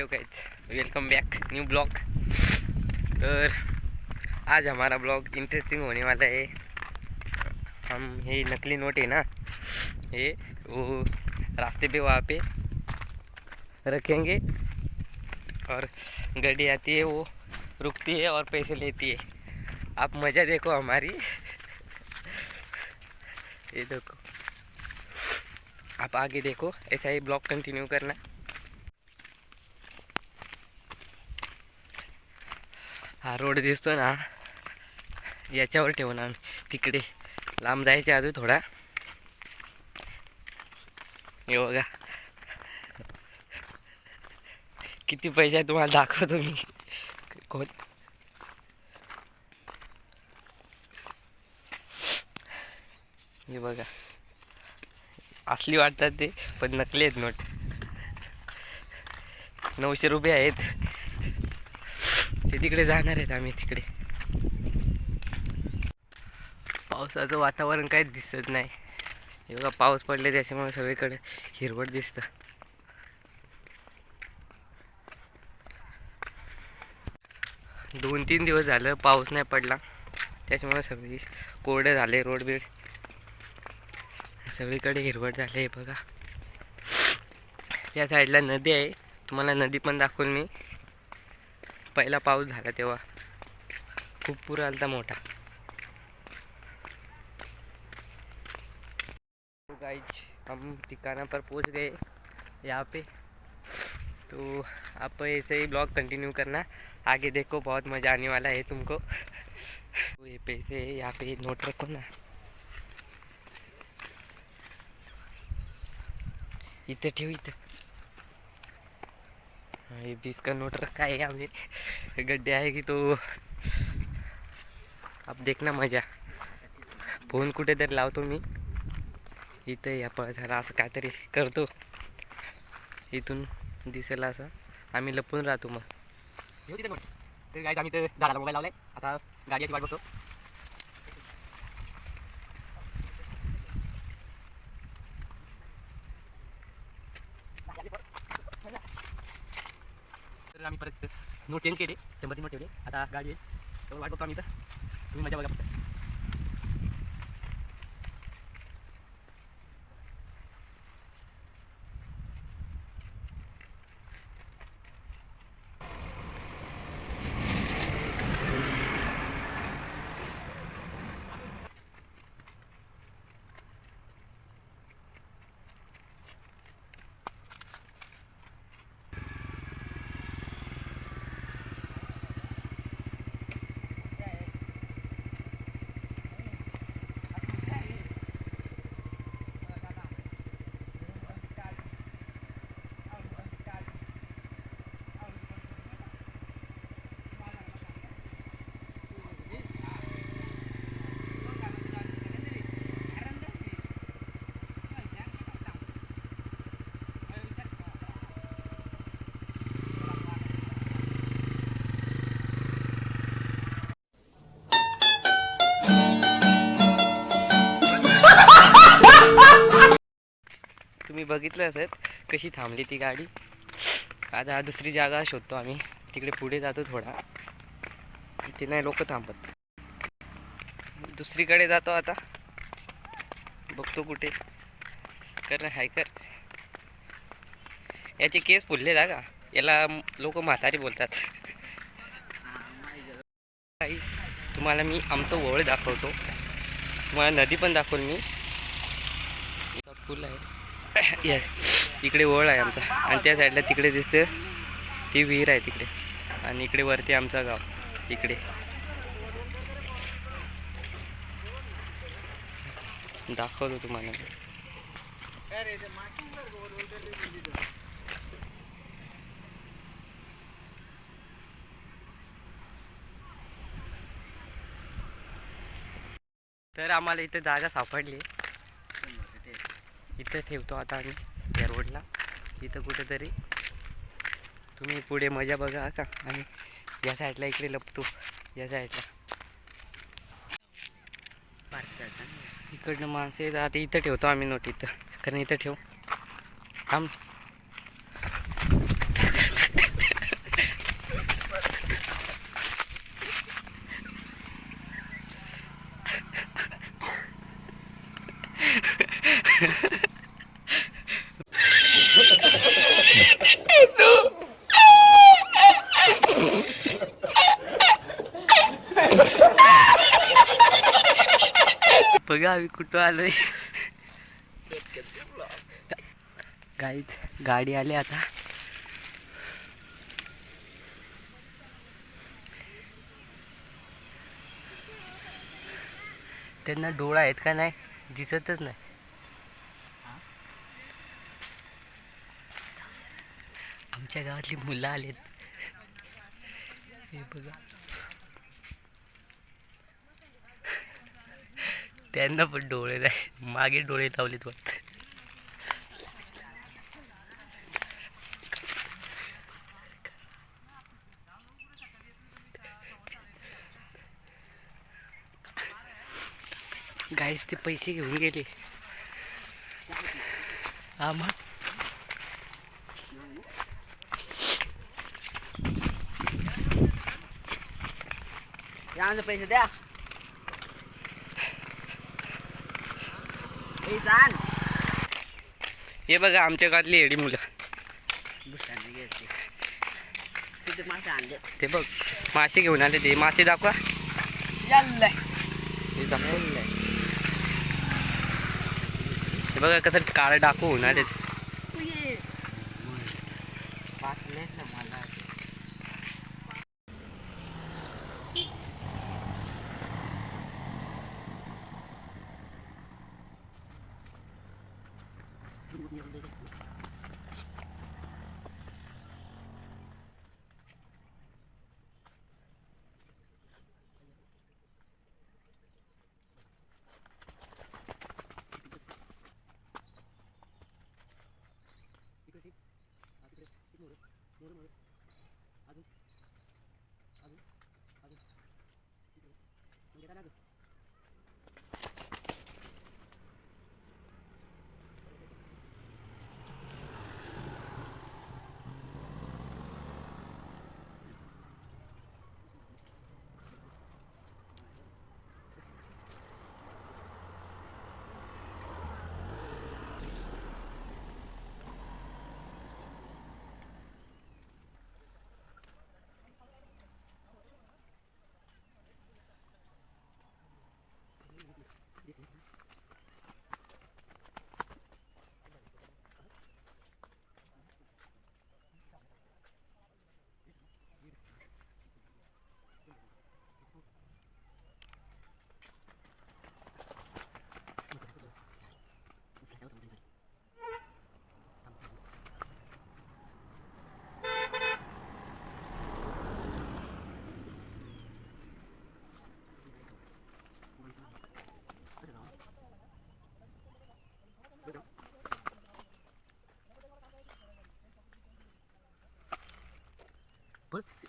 Hello guys welcome back new blog और आज हमारा ब्लॉग इंटरेस्टिंग होने वाला है। हम ये नकली नोट है ना, ये वो रास्ते पे वहाँ पे रखेंगे। और गाड़ी आती है, वो रुकती है और पैसे लेती है। आप मज़ा देखो हमारी। ये देखो। आप आगे देखो, ऐसा ही ब्लॉग कंटिन्यू करना। हा रोड दिसतो ना. याच्यावर ठेवून आम्ही. तिकडे लांब जायचे अजून थोडा. हे बघा. किती पैसे आहे तुम्हाला दाखवतो मी. कोण? हे बघा. असली वाटतात ते पण नकली आहेत नोट. नऊशे रुपये आहेत. ते तिकडे जाणार आहेत आम्ही तिकडे. पावसाचं वातावरण काहीच दिसत नाही. हे बघा पाऊस पडले त्याच्यामुळे सगळीकडे हिरवट दिसतं. दोन तीन दिवस झालं पाऊस नाही पडला. त्याच्यामुळे सगळी कोरडे झाले रोड बीड. सगळीकडे हिरवट झाले हे बघा. या साईडला नदी आहे. तुम्हाला नदी पण दाखवून मी. पहिला तेव्हा. खूप पूर आलता मोठा. गाइज़ हम ठिकाना पर पहुँच गए यहाँ पे. तो आप ऐसे ही ब्लॉग कंटिन्यू करना. आगे देखो, बहुत मज़ा आने वाला है तुमको. तो ये पैसे, यहाँ पे नोट रखो ना. इथं ठेव इथं ये बीस का नोट रखा है आहे गड्ढे आएगी तो अब देखना मजा. फोन कुठेतरी लावतो मी. इथं या पळसाला असं काहीतरी करतो. इथून दिसेल असं. आम्ही लपून राहतो मग. तिथे आम्ही तर झाडाला मोबाईल लावलाय. आता गाडी याची वाट बघतो तर आम्ही परत नोट चेंज केले. शंभरची नोट ठेवले. आता गाडी येईल तेवढं वाट बघतो आम्ही तर तुम्ही मजा बघा फक्त. तुम्ही बघितलं असत कशी थांबली ती गाडी. आता दुसरी जागा शोधतो आम्ही. तिकडे पुढे जातो थोडा. तिथे नाही लोक थांबत. दुसरीकडे जातो आता. बघतो कुठे. कर हाय कर. याचे केस फुलले का याला लोक म्हातारी बोलतात. काहीच तुम्हाला मी आमचं ओळ दाखवतो. तुम्हाला नदी पण दाखवल मी. फुल आहे. येस इकडे ओळ आहे आमचा. आणि त्या साईडला तिकडे दिसते ती विहीर आहे तिकडे. आणि इकडे वरती आमचा गाव. इकडे. दाखवतो तुम्हाला. तर आम्हाला इथे जागा सापडली इथं ठेवतो आता आम्ही या रोडला इथं कुठेतरी. तुम्ही पुढे मजा बघा का? आणि या साईडला इकडे लपतो या साईडला इकडनं माणसं येतात आता इथं ठेवतो आम्ही नोट इथं. कारण इथं ठेव. थांब. गावी कुठं आलोय. गाईच गाडी आली आता. त्यांना डोळा आहेत का नाही? दिसतच नाही. आमच्या गावातली मुलं आलेत. हे बघा. त्यांना पण डोळे नाही. मागे डोळे लावलेत वाटत. गाईस ते पैसे घेऊन गेले. आम्हा मग पैसे द्या पैसा आण हे बघा आमच्या गावातली एडी मुलं. ते बघ मासे घेऊन आले ते. मासे दाखवा. हे बघा कसं काळं डाकू होऊन आले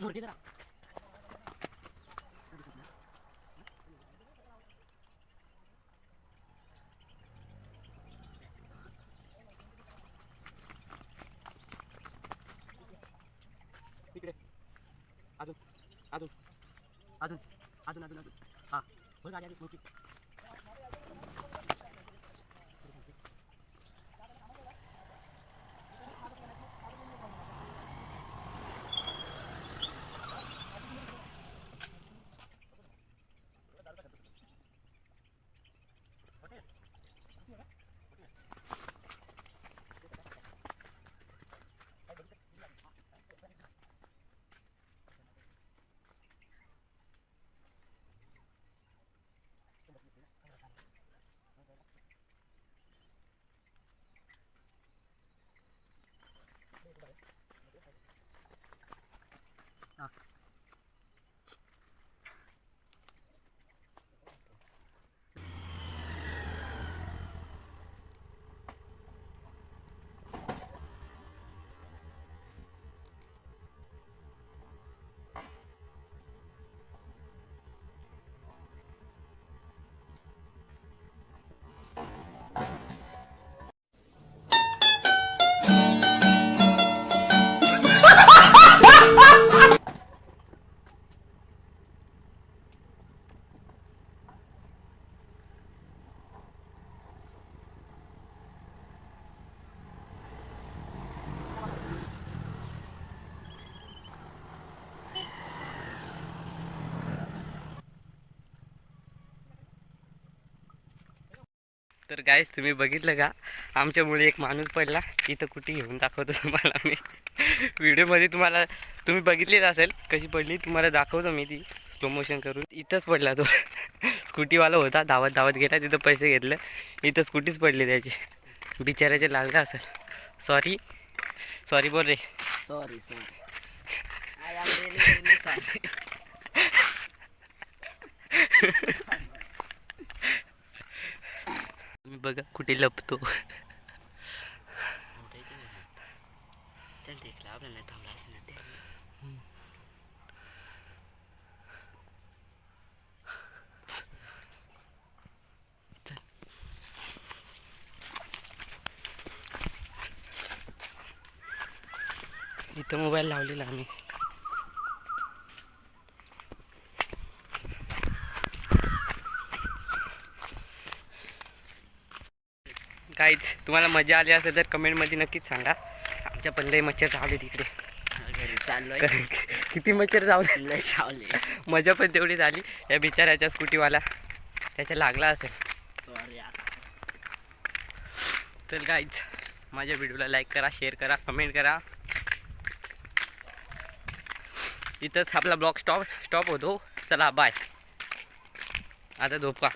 वाटलेच ना मला अजून अजून अजून अजून अजून अजून हा बघ गाडी आली मोठी तर गायस तुम्ही बघितलं का? आमच्यामुळे एक माणूस पडला. इथं कुठे घेऊन दाखवतो तुम्हाला मी. व्हिडिओमध्ये तुम्हाला तुम्ही बघितलीच असेल कशी पडली. तुम्हाला दाखवतो मी ती स्लो मोशन करून. इथंच पडला तो. स्कूटीवाला होता. धावत धावत गेला तिथं पैसे घेतले. इथं स्कूटीच पडली त्याची. बिचाराचे लागलं असेल? सॉरी सॉरी बोल रे. Sorry sorry I am really really sorry तुम्ही बघा कुठे लपतो इथं मोबाईल लावलेला आम्ही काहीच तुम्हाला मजा आली असेल तर कमेंटमध्ये नक्कीच सांगा. आमच्या पण लय मच्छर चावले तिकडे. घरी चाललोय. किती मच्छर चावले लय सावले मजा पण तेवढीच आली या बिचाऱ्याच्या स्कूटीवाला त्याच्या लागला असेल. सॉरी तर गाईज माझ्या व्हिडिओला लाईक करा शेअर करा कमेंट करा. इथंच आपला ब्लॉग स्टॉप स्टॉप होतो. चला बाय आता झोपा.